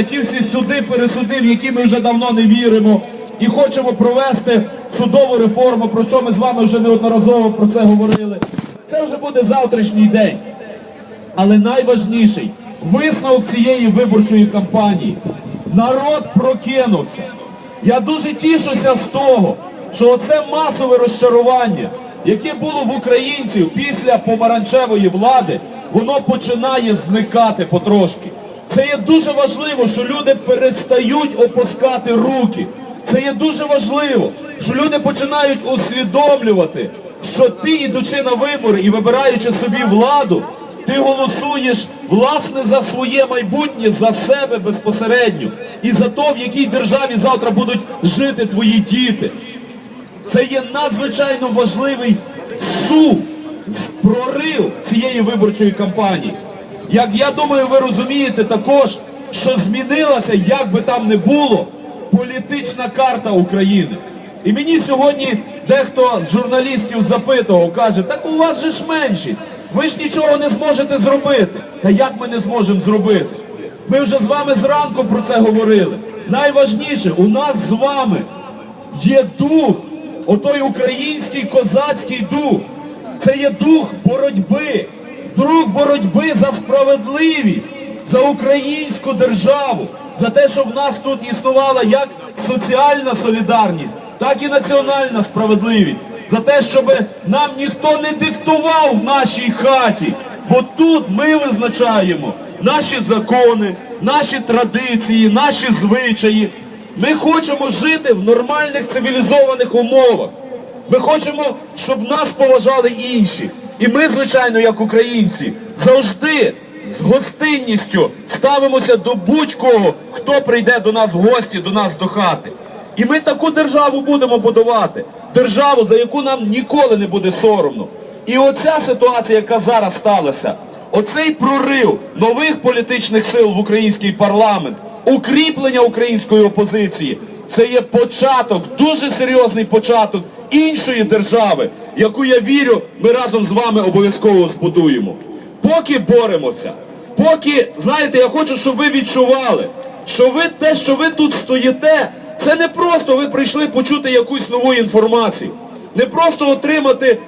ті всі суди, пересуди, в які ми вже давно не віримо, і хочемо провести судову реформу, про що ми з вами вже неодноразово про це говорили. Це вже буде завтрашній день. Але найважніший висновок цієї виборчої кампанії. Народ прокинувся. Я дуже тішуся з того, що оце масове розчарування, яке було в українців після помаранчевої влади, воно починає зникати потрошки. Це є дуже важливо, що люди перестають опускати руки. Це є дуже важливо, що люди починають усвідомлювати, що ти, ідучи на вибори і вибираючи собі владу, ти голосуєш власне за своє майбутнє, за себе безпосередньо і за то, в якій державі завтра будуть жити твої діти. Це є надзвичайно важливий сув, прорив цієї виборчої кампанії. Як я думаю, ви розумієте також, що змінилася, як би там не було, політична карта України. І мені сьогодні дехто з журналістів запитував, каже, так у вас же ж меншість, ви ж нічого не зможете зробити. Та як ми не зможемо зробити? Ми вже з вами зранку про це говорили. Найважніше, у нас з вами є дух, отой український козацький дух. Це є дух боротьби, дух боротьби за справедливість, за українську державу, за те, щоб в нас тут існувала як соціальна солідарність, так і національна справедливість, за те, щоб нам ніхто не диктував в нашій хаті, бо тут ми визначаємо наші закони, наші традиції, наші звичаї. Ми хочемо жити в нормальних цивілізованих умовах. Ми хочемо, щоб нас поважали інші. І ми, звичайно, як українці, завжди з гостинністю ставимося до будь-кого, хто прийде до нас в гості, до нас до хати. І ми таку державу будемо будувати. Державу, за яку нам ніколи не буде соромно. І оця ситуація, яка зараз сталася, оцей прорив нових політичних сил в український парламент, укріплення української опозиції, це є початок, дуже серйозний початок іншої держави, яку я вірю, ми разом з вами обов'язково збудуємо. Поки боремося, поки, знаєте, я хочу, щоб ви відчували, що ви те, що ви тут стоїте, це не просто ви прийшли почути якусь нову інформацію, не просто отримати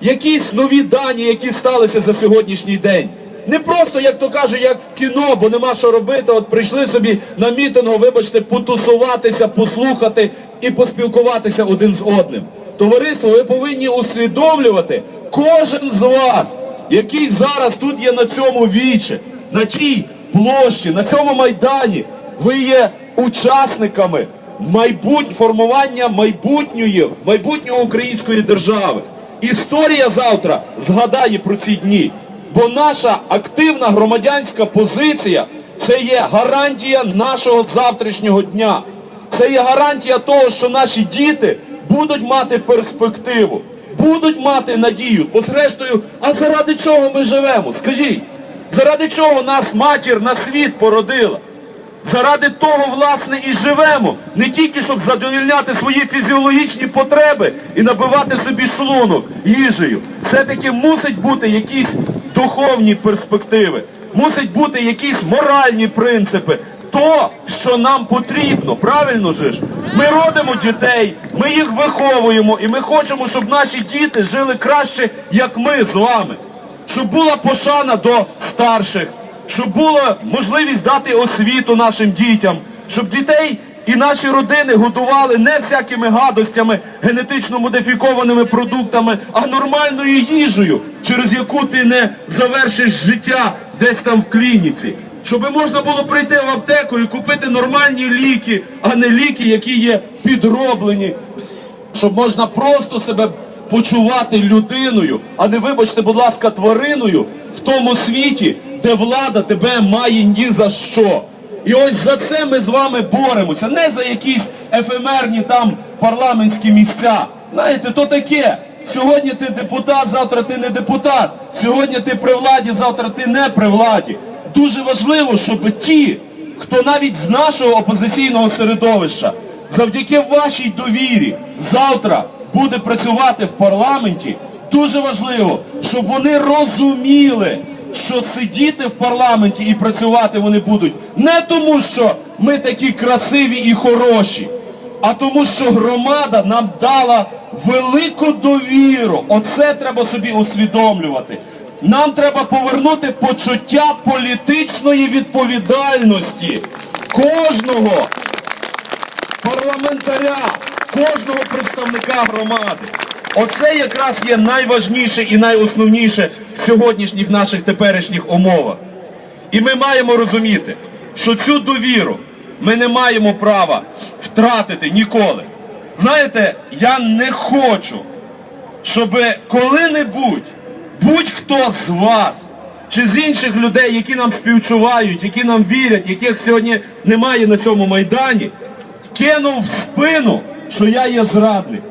якісь нові дані, які сталися за сьогоднішній день. Не просто, як то кажуть, як в кіно, бо нема що робити. От прийшли собі на мітингу, вибачте, потусуватися, послухати і поспілкуватися один з одним. Товариство, ви повинні усвідомлювати, кожен з вас, який зараз тут є на цьому вічі, на тій площі, на цьому майдані, ви є учасниками майбут... формування майбутньої, майбутнього української держави. Історія завтра згадає про ці дні. Бо наша активна громадянська позиція це є гарантія нашого завтрашнього дня. Це є гарантія того, що наші діти будуть мати перспективу, будуть мати надію. Бо зрештою, а заради чого ми живемо? Скажіть, заради чого нас матір на світ породила? Заради того, власне, і живемо, не тільки щоб задовільняти свої фізіологічні потреби і набивати собі шлунок їжею. Все-таки мусить бути якісь духовні перспективи, мусить бути якісь моральні принципи. То, що нам потрібно, правильно же ж? Ми родимо дітей, ми їх виховуємо, і ми хочемо, щоб наші діти жили краще, як ми з вами, щоб була пошана до старших щоб була можливість дати освіту нашим дітям, щоб дітей і наші родини годували не всякими гадостями, генетично модифікованими продуктами, а нормальною їжею, через яку ти не завершиш життя десь там в клініці. Щоб можна було прийти в аптеку і купити нормальні ліки, а не ліки, які є підроблені, щоб можна просто себе почувати людиною, а не вибачте, будь ласка, твариною в тому світі, де влада тебе має ні за що. І ось за це ми з вами боремося, не за якісь ефемерні там парламентські місця. Знаєте, то таке. Сьогодні ти депутат, завтра ти не депутат. Сьогодні ти при владі, завтра ти не при владі. Дуже важливо, щоб ті, хто навіть з нашого опозиційного середовища, завдяки вашій довірі, завтра буде працювати в парламенті, дуже важливо, щоб вони розуміли, що сидіти в парламенті і працювати вони будуть не тому, що ми такі красиві і хороші, а тому, що громада нам дала велику довіру. Оце треба собі усвідомлювати. Нам треба повернути почуття політичної відповідальності кожного парламентаря, кожного представника громади. Оце якраз є найважніше і найосновніше в сьогоднішніх наших теперішніх умовах. І ми маємо розуміти, що цю довіру ми не маємо права втратити ніколи. Знаєте, я не хочу, щоб коли-небудь будь-хто з вас чи з інших людей, які нам співчувають, які нам вірять, яких сьогодні немає на цьому майдані, кинув в спину, що я є зрадник.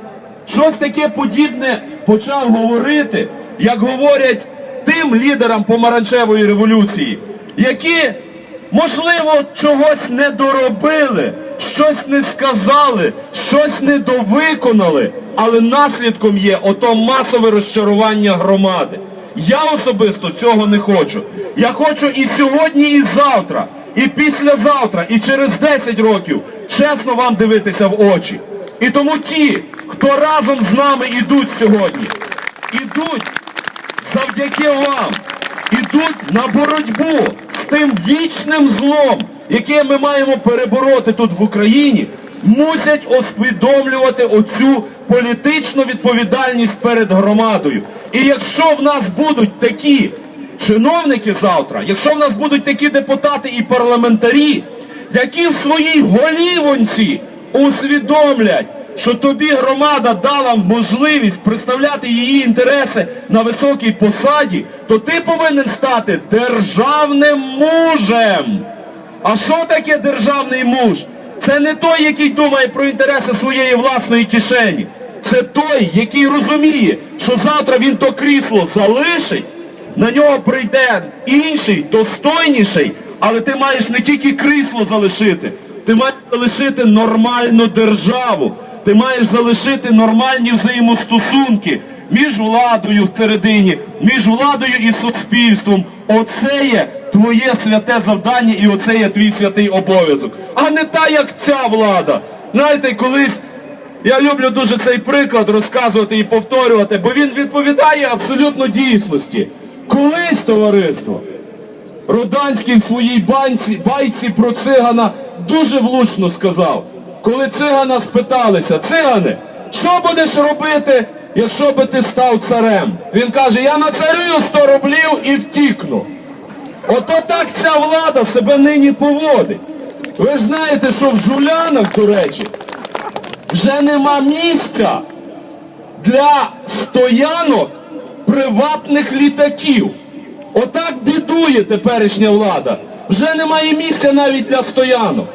Щось таке подібне почав говорити, як говорять тим лідерам помаранчевої революції, які, можливо, чогось не доробили, щось не сказали, щось не довиконали, але наслідком є ото масове розчарування громади. Я особисто цього не хочу. Я хочу і сьогодні, і завтра, і післязавтра, і через 10 років чесно вам дивитися в очі. І тому ті, хто разом з нами ідуть сьогодні, ідуть завдяки вам, ідуть на боротьбу з тим вічним злом, яке ми маємо перебороти тут в Україні, мусять усвідомлювати оцю політичну відповідальність перед громадою. І якщо в нас будуть такі чиновники завтра, якщо в нас будуть такі депутати і парламентарі, які в своїй голівонці усвідомлять, що тобі громада дала можливість представляти її інтереси на високій посаді, то ти повинен стати державним мужем. А що таке державний муж? Це не той, який думає про інтереси своєї власної кишені. Це той, який розуміє, що завтра він то крісло залишить, на нього прийде інший, достойніший, але ти маєш не тільки крісло залишити, ти маєш залишити нормальну державу, ти маєш залишити нормальні взаємостосунки між владою всередині, між владою і суспільством. Оце є твоє святе завдання і оце є твій святий обов'язок. А не та, як ця влада. Знаєте, колись я люблю дуже цей приклад розказувати і повторювати, бо він відповідає абсолютно дійсності. Колись товариство. Роданський в своїй банці, байці про цигана дуже влучно сказав. Коли цигана спиталися, цигане, що будеш робити, якщо би ти став царем? Він каже, я на царю 100 рублів і втікну. Ото так ця влада себе нині поводить. Ви ж знаєте, що в жулянах, до речі, вже нема місця для стоянок приватних літаків. Отак бідує теперішня влада. Вже немає місця навіть для стоянок.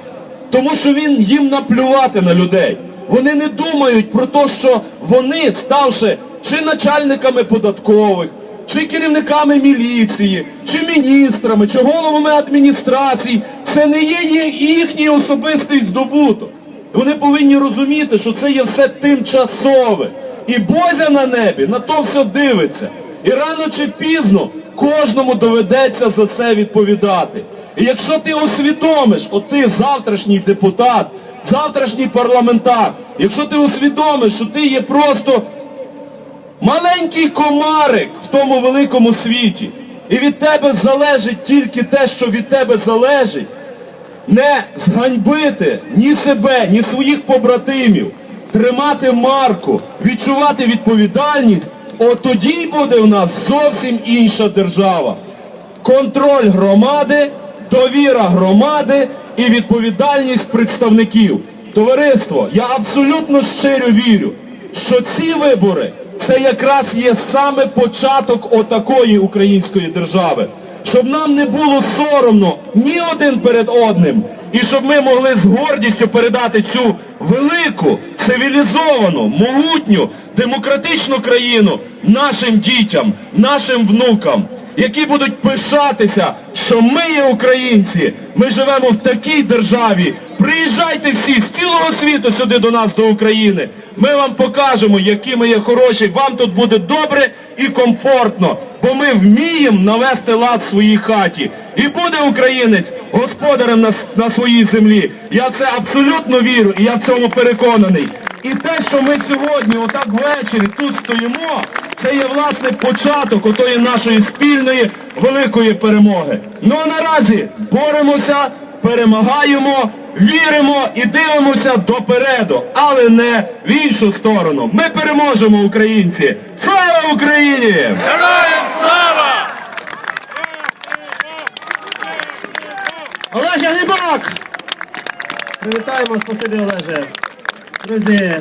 Тому що він їм наплювати на людей. Вони не думають про те, що вони, ставши чи начальниками податкових, чи керівниками міліції, чи міністрами, чи головами адміністрацій, це не є їхній особистий здобуток. Вони повинні розуміти, що це є все тимчасове. І Бозя на небі на то все дивиться. І рано чи пізно кожному доведеться за це відповідати. І якщо ти усвідомиш, от ти завтрашній депутат, завтрашній парламентар, якщо ти усвідомиш, що ти є просто маленький комарик в тому великому світі, і від тебе залежить тільки те, що від тебе залежить, не зганьбити ні себе, ні своїх побратимів, тримати марку, відчувати відповідальність, от тоді буде у нас зовсім інша держава. Контроль громади, довіра громади і відповідальність представників. Товариство, я абсолютно щиро вірю, що ці вибори це якраз є саме початок отакої української держави. Щоб нам не було соромно ні один перед одним, і щоб ми могли з гордістю передати цю велику, цивілізовану, могутню, демократичну країну нашим дітям, нашим внукам, які будуть пишатися, що ми є українці, ми живемо в такій державі, Приїжджайте всі з цілого світу сюди до нас, до України. Ми вам покажемо, які ми є хороші. Вам тут буде добре і комфортно, бо ми вміємо навести лад в своїй хаті. І буде українець господарем на, на своїй землі. Я це абсолютно вірю, і я в цьому переконаний. І те, що ми сьогодні, отак ввечері, тут стоїмо, це є власне початок отої нашої спільної великої перемоги. Ну а наразі боремося, перемагаємо, віримо і дивимося допереду, але не в іншу сторону. Ми переможемо, українці! Слава Україні! Героям слава! Олеже Глібак! Привітаємо, спасибі Олеже. Друзі,